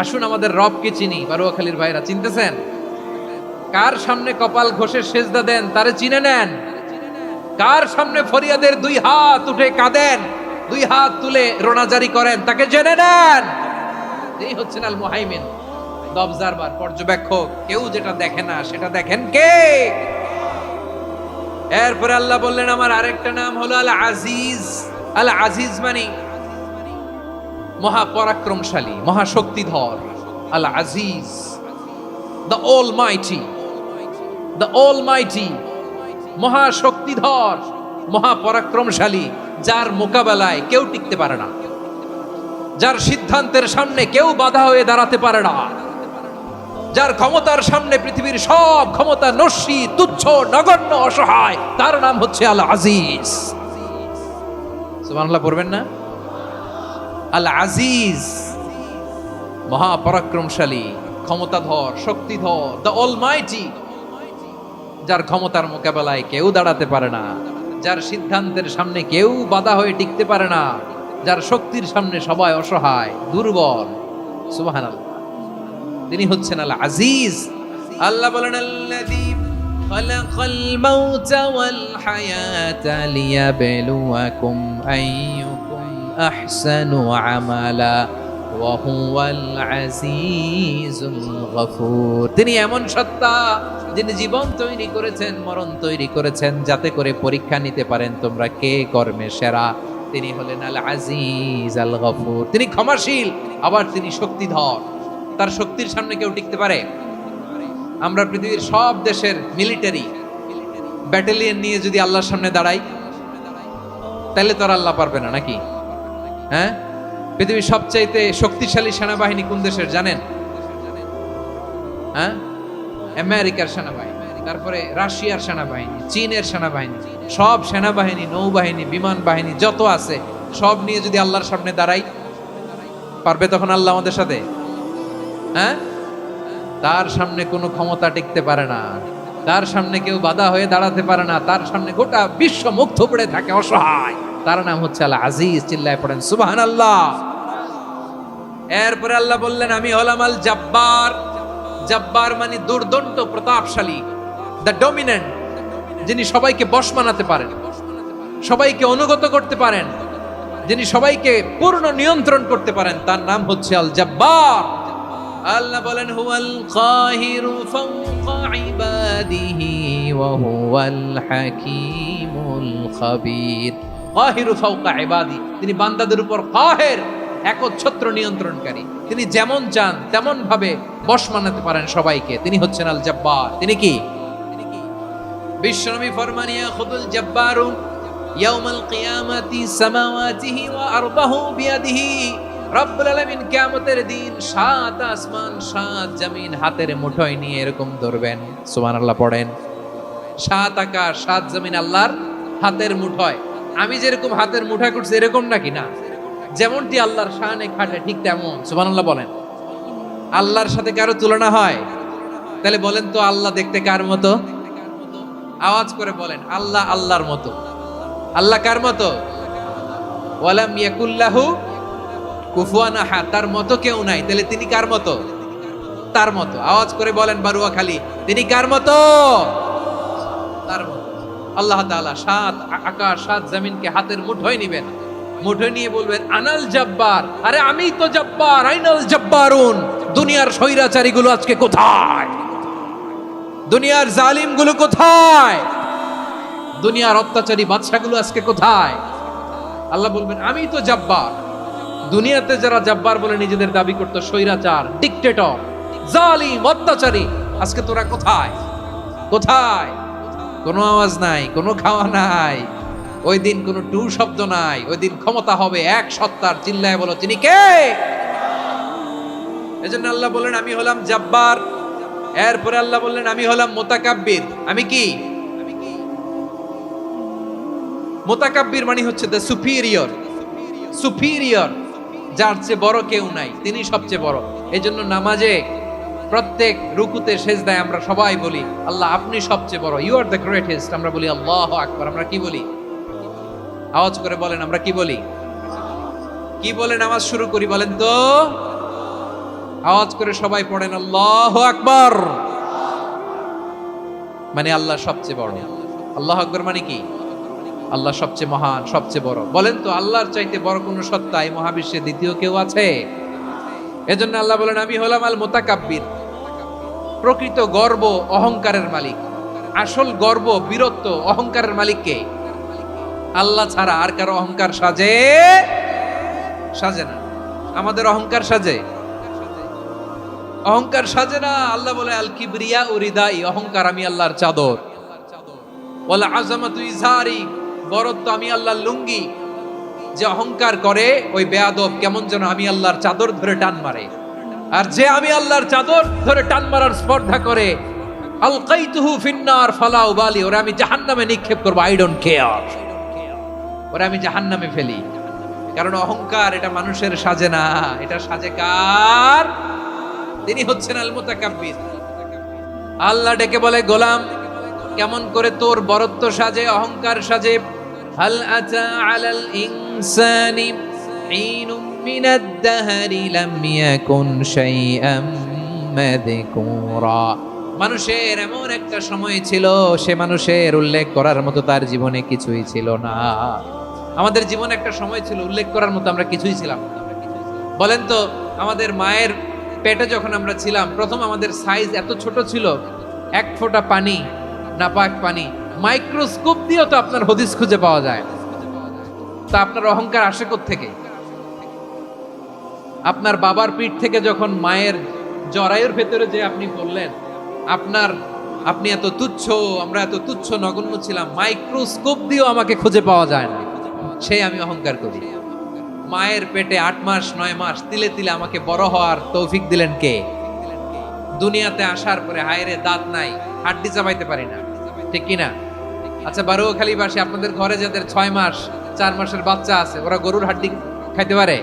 আসুন আমাদের রবকে চিনি, বারুয়াখালীর ভাইরা, চিনতেছেন? কার সামনে কপাল ঘষে সেজদা দেন, তারে চিনে নেন। কার সামনে ফরিয়াদের দুই হাত উঠে কাঁদেন, দুই হাত তুলে রোনাজারি করেন, তাকে জেনে নেন। এই হচ্ছেন আল মুহাইমিন পর্যবেক্ষক, কেউ যেটা দেখে না, সেটা দেখেন কে? এরপরে আল্লাহ বললেন, আমার আরেকটা নাম হলো আল আজিজ। আল আজিজ মানে মহাপরাক্রমশালী, মহাশক্তিধর আল Aziz the almighty the almighty মহাশক্তিধর, মহাপরাক্রমশালী, যার মোকাবেলায় কেউ টিকতে পারে না, যার সিদ্ধান্তের সামনে কেউ বাধা হয়ে দাঁড়াতে পারে না, যার ক্ষমতার সামনে পৃথিবীর সব ক্ষমতা নস্যি, তুচ্ছ, নগণ্য, অসহায়, তার নাম হচ্ছে আল আজিজ সুবহানাল্লাহ, পড়বেন না? আল আজিজ মহাপরাক্রমশালী ক্ষমতাধর শক্তিধর দ্য অলমাইটি যার ক্ষমতার মোকাবেলায় কেউ দাঁড়াতে পারে না যার সিদ্ধান্তের সামনে কেউ বাধা হয়ে টিকতে পারে না যার শক্তির সামনে সবাই অসহায় দুর্বল সুবহানাল্লাহ তিনি হচ্ছেন আল আজিজ আল্লাহ বলেন আল্লাযী خلق الموت والحياة ليبلوكم أيكم أحسن عملا وهو العزيز الغفور তিনি এমন সত্তা যিনি জীবন তৈরি করেছেন মরণ তৈরি করেছেন যাতে করে পরীক্ষা নিতে পারেন তোমরা কে কর্মে সেরা তিনি হলেন আল আজিজ আল গফুর তিনি ক্ষমাশীল আবার তিনি শক্তিধর তার শক্তির সামনে কেউ টিকতে পারে আমরা পৃথিবীর সব দেশের মিলিটারি ব্যাটালিয়ন নিয়ে যদি আল্লাহর সামনে দাঁড়াই তাহলে তো আর আল্লাহ পারবে না নাকি হ্যাঁ? পৃথিবীর সবচাইতে শক্তিশালী সেনাবাহিনী কোন দেশের জানেন? হ্যাঁ? আমেরিকার সেনাবাহিনী, তারপরে রাশিয়ার সেনাবাহিনী, চীনের সেনাবাহিনী, সব সেনাবাহিনী, নৌবাহিনী, বিমান বাহিনী যত আছে, সব নিয়ে যদি আল্লাহর সামনে দাঁড়াই, পারবে তখন আল্লাহ আমাদের সাথে? হ্যাঁ? তার সামনে কোনো ক্ষমতা টিকতে পারে না। তার সামনে কেউ বাধা হয়ে দাঁড়াতে পারে না। তার সামনে গোটা বিশ্ব মুগ্ধ পড়ে থাকে, অসহায়। তার নাম হচ্ছে আল্লাহ আজিজ, চিল্লায় পড়েন সুবাহান আল্লাহ এরপরে আল্লাহ বললেন, আমি হলাম আল জাব্বার। জাব্বার মানে দুর্দন্ত, প্রতাপশালী দ্য ডমিনেন্ট যিনি সবাইকে বশ মানাতে পারেন, সবাইকে অনুগত করতে পারেন, যিনি সবাইকে পূর্ণ নিয়ন্ত্রণ করতে পারেন, তার নাম হচ্ছে আল জাব্বার। আল্লাহ বলেন, হুয়াল কাহিরু ফাওকা ইবাদিহি ওয়া হুয়াল হাকীমুল খাবীর। তিনি বান্দাদের উপর কাহের একচ্ছত্র নিয়ন্ত্রণকারী। তিনি যেমন চান তেমন ভাবে বশ মানাতে পারেন সবাইকে। তিনি হচ্ছেন আল জাব্বার তিনি কি? বিশ্বনবী ফরমানিয়া, খুদুল জাব্বারু ইয়াউমাল কিয়ামাতি সামাওয়াতিহি ওয়া কিয়ামতের দিন সাত আসমান, সাত জমিন হাতের মুঠোয় নিয়ে এরকম ধরবেন। সুবহানাল্লাহ পড়েন। সাত আকাশ সাত জমিন আল্লাহর হাতের মুঠোয়। আমি যেরকম হাতের মুঠা করছি, এরকম নাকি? না। যেমনটি আল্লাহর শানে খাটে, ঠিক তেমন। সুবহানাল্লাহ বলেন। আল্লাহর সাথে কারও তুলনা হয়? তাহলে বলেন তো, আল্লাহ দেখতে কার মতো? আওয়াজ করে বলেন, আল্লাহ আল্লাহর মতো। আল্লাহ কার মতো? ওয়ালাম ইয়াকুল্লাহু কুফুয়ান আহাদ। তার মতো কেউ নাই। তাহলে তিনি কার মতো? তার মতো। আওয়াজ করে বলেন বারুয়া খালি তিনি কার মতো? তার মতো। আল্লাহ তাআলা সাত আকাশ সাত জমিনকে হাতের মুঠোয় নিবেন। মুঠোয় নিয়ে বলবেন, আনাল জব্বার। আরে, আমি তো জব্বার, আইনাল জব্বারুন। দুনিয়ার স্বৈরাচারীগুলো আজকে কোথায়? দুনিয়ার জালিমগুলো কোথায়? দুনিয়ার অত্যাচারী বাদশাগুলো আজকে কোথায়? আল্লাহ বলবেন, আমি তো জব্বার। দুনিয়াতে যারা জব্বার বলে নিজেদের দাবি করতো, স্বৈরাচার ডিকটেটর জালিম, অত্যাচারী, আজকে তোরা কোথায়? কোথায়? কোনো আওয়াজ নাই, কোনো খাওয়া নাই। ওই দিন কোনো টু শব্দ নাই, ওই দিন ক্ষমতা হবে এক সত্তার, চিল্লায় বলো, তিনি কে? এজন্য আল্লাহ বললেন, আমি হলাম জব্বার। এরপরে আল্লাহ বললেন, আমি হলাম মোতাকাব্বির। আমি কি? মোতাকাব্বির মানে হচ্ছে দ্য সুপিরিয়র সুপিরিয়র যার চেয়ে বড় কেউ নাই, তিনি সবচেয়ে বড়। এই জন্য নামাজে প্রত্যেক রুকুতে সেজদায় আমরা সবাই বলি, আল্লাহ, আপনি সবচেয়ে বড়। ইউ আর দ্য গ্রেটেস্ট আমরা বলি, আল্লাহ আকবর। আমরা কি বলি? আওয়াজ করে বলেন, আমরা কি বলি? কি বলে নামাজ শুরু করি বলেন তো? আওয়াজ করে সবাই পড়েন, আল্লাহ আকবর। মানে আল্লাহ সবচেয়ে বড়। আল্লাহ আকবর মানে কি? আল্লাহ সবচেয়ে মহান, সবচেয়ে বড়। বলেন তো, আল্লাহর চাইতে বড় কোন সত্তা এই মহাবিশ্বে দ্বিতীয় কেউ আছে? এজন্য আল্লাহ বলেন, আমি হলাম আল মোতাকাব্বির প্রকৃত গর্ব অহংকারের মালিক। আসল গর্ব, বীরত্ব অহংকারের মালিক কে আল্লাহ ছাড়া আর কারও অহংকার সাজে সাজে না। আমাদের অহংকার সাজে। অহংকার সাজে না, আল্লাহ বলে আল কিবরিয়া ও হৃদাই অহংকার আমি আল্লাহর চাদর। বলে আজামাতু ইজারি, বরত্ব আমি আল্লাহর লুঙ্গি। যে অহংকার করে, ওই বেয়াদব কেমন যেন আমি আল্লাহর চাদর ধরে টান মারে। আর যে আমি আল্লাহর চাদর ধরে টান মারার স্পর্ধা করে, আলকাইতুহু ফিন্নার ফালা উবালি, ওরা আমি জাহান্নামে নিক্ষেপ করব আই ডোন্ট কেয়ার ওরা আমি জাহান্নামে ফেলি। কারণ অহংকার, এটা মানুষের সাজে না। এটা সাজে কার? তিনি হচ্ছেন আল মুতাকাব্বির আল্লাহ ডেকে বলে, গোলাম, কেমন করে তোর বরত্ব সাজে, অহংকার সাজে? হাল আতা আলাল ইনসানি হিনুম মিনাদ দাহরি লাম ইয়াকুন শাইআম মাযকুরা। মানুষের এমন একটা সময় ছিল, সে মানুষের উল্লেখ করার মতো তার জীবনে কিছুই ছিল না। আমাদের জীবনে একটা সময় ছিল, উল্লেখ করার মতো আমরা কিছুই ছিলাম বলেন তো, আমাদের মায়ের পেটে যখন আমরা ছিলাম, প্রথম আমাদের সাইজ এত ছোট ছিল, এক ফোঁটা পানি, নাপাক পানি, মাইক্রোস্কোপ দিয়েও তো আপনার হদিস খুঁজে পাওয়া যায়। তা আপনার অহংকার আসে থেকে আপনার বাবার পিঠ থেকে যখন মায়ের জরায়ুর ভেতরে যে আপনি বললেন, আপনার, আপনি এত তুচ্ছ, আমরা এত তুচ্ছ নগণ্য ছিলাম, মাইক্রোস্কোপ দিয়েও আমাকে খুঁজে পাওয়া যায় না। সেই আমি অহংকার করি। মায়ের পেটে আট মাস, নয় মাস, তিলে তিলে আমাকে বড় হওয়ার তৌফিক দিলেন কে? দুনিয়াতে আসার পরে হায়রে দাঁত নাই, হাড্ডি চাবাইতে পারি না। ঠিক কিনা? আচ্ছা বারুখালী বাসী আপনাদের ঘরে যাদের ছয় মাস, চার মাসের বাচ্চা আছে, ওরা গরুর হাড্ডি খাইতে পারে?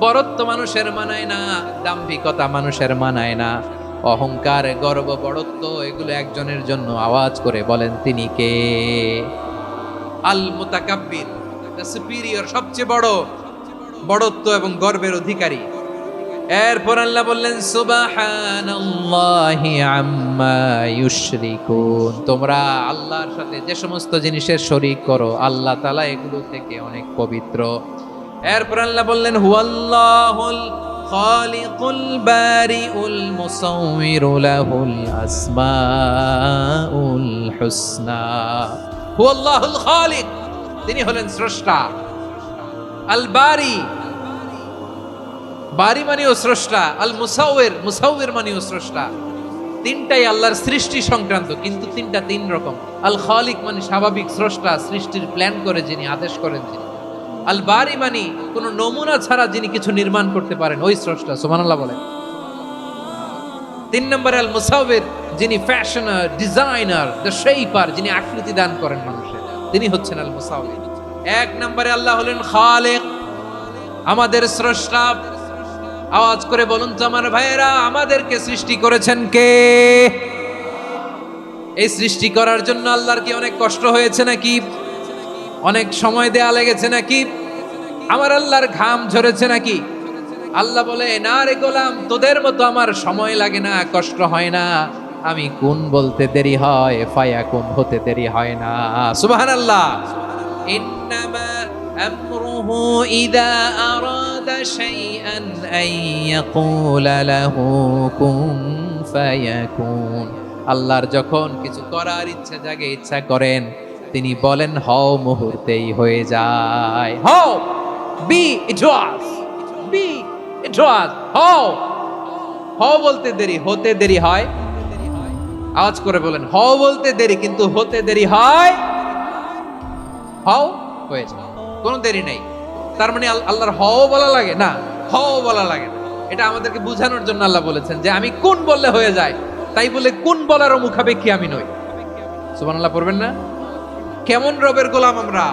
বরত্ব মানুষের মানায় না, দাম্ভিকতা মানুষের মানায় না। অহংকার, গর্ব বড়ত্ব এগুলো একজনের জন্য আওয়াজ করে বলেন তিনি কে? আল মুতাকাব্বির সুপিরিয়র, সবচেয়ে বড় বড়ত্ব এবং গর্বের অধিকারী। এরপর আল্লাহ বললেন, সুবহানাল্লাহি আম্মা ইউশরিকুন। তোমরা আল্লাহর সাথে যে সমস্ত জিনিসের শরীক করো, আল্লাহ তাআলা এগুলো থেকে অনেক পবিত্র। এরপর আল্লাহ বললেন, হুয়াল্লাহুল খালিকুল বারিউল মুসাউমিরু লাহুল আসমাউল হুসনা। হুয়াল্লাহুল খালিক, তিনি হলেন স্রষ্টা। আল বারি বারি মানেও স্রষ্টা, আল মুসাউয়ের মুসাউয়ের মানেও স্রষ্টা। তিনটাই আল্লাহর সৃষ্টি সংক্রান্ত, কিন্তু তিনটা তিন রকম। আল খালিক মানে স্বাভাবিক স্রষ্টা, সৃষ্টির প্ল্যান করে যিনি আদেশ করেন যিনি আল বারি মানি, কোন নমুনা ছাড়া যিনি কিছু নির্মাণ করতে পারেন, ওই স্রষ্টা, সুবহানাল্লাহ বলেন। তিন নম্বরে আল মুসাউয়ের যিনি ফ্যাশনার, ডিজাইনার, দ্য শেইপার, যিনি আকৃতি দান করেন মানুষের, তিনি হচ্ছেন আল মুসাউয়ের এক নম্বরে আল্লাহ হলেন খালেক। আমাদের স্রষ্টা, আওয়াজ করে বলুন তো আমার ভাইয়েরা, আমাদেরকে সৃষ্টি করেছেন কে? এই সৃষ্টি করার জন্য আল্লাহর কি অনেক কষ্ট হয়েছে নাকি? অনেক সময় দেয়া লেগেছে নাকি আমার আল্লাহর ঘাম ঝরেছে নাকি আল্লাহ বলে না রে গোলাম তোদের মতো আমার সময় লাগে না কষ্ট হয় না আমি কোন বলতে দেরি হয় ফায়া কোন হতে দেরি হয় না সুবাহান আল্লাহ إنما أمره إذا أراد شيئا أن يقول له كن فيكون আল্লাহর যখন কিছু করার ইচ্ছা জাগে ইচ্ছা করেন তিনি বলেন, হও, মুহূর্তেই হয়ে যায়। হও বি ইট ওয়াজ বি ইট ওয়াজ হও হও বলতে দেরি, হতে দেরি হয়। আওয়াজ করে বলেন, হও বলতে দেরি, কিন্তু হতে দেরি হয়। হও হয়ে যায়, কোনো দেরি নেই। তার মানে আল্লাহর হও বলা লাগে? না, হও বলা লাগে না। এটা আমাদেরকে বোঝানোর জন্য আল্লাহ বলেছেন যে, আমি কোন বললে হয়ে যায়? তাই বলে, কোন বলারও মুখাপেক্ষী আমি নই। সুবহানাল্লাহ, পড়বেন না? কেমন রবের গোলাম আমরা?